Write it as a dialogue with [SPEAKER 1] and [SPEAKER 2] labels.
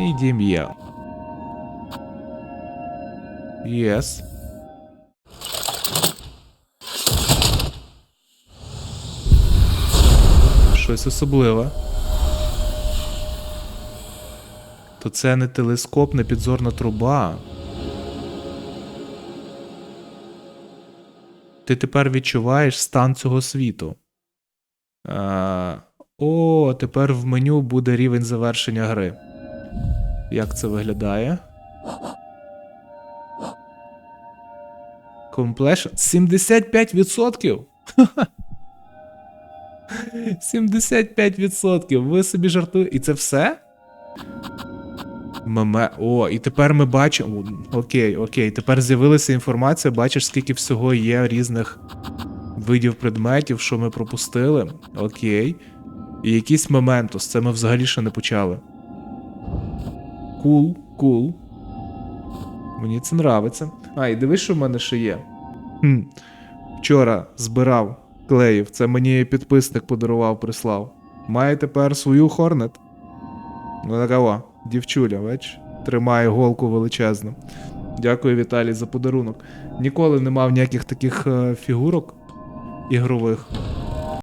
[SPEAKER 1] Мій дім є. Єс. Щось особливе. То це не телескоп, не підзорна труба. Ти тепер відчуваєш стан цього світу. А, о, тепер в меню буде рівень завершення гри. Як це виглядає? Completion 75%! 75%! Ви собі жартуєте. І це все? Меме. О, і тепер ми бачимо. Окей, окей. Тепер з'явилася інформація, бачиш, скільки всього є різних видів предметів, що ми пропустили. Окей. І якийсь моментус, це ми взагалі ще не почали. Кул, кул. Мені це нравиться. А, і дивись, що в мене ще є. Хм. Вчора збирав клеїв. Це мені підписник подарував, прислав. Має тепер свою Хорнет. Ну такова, дівчуля, бач, тримає голку величезну. Дякую, Віталій, за подарунок. Ніколи не мав ніяких таких е, фігурок ігрових.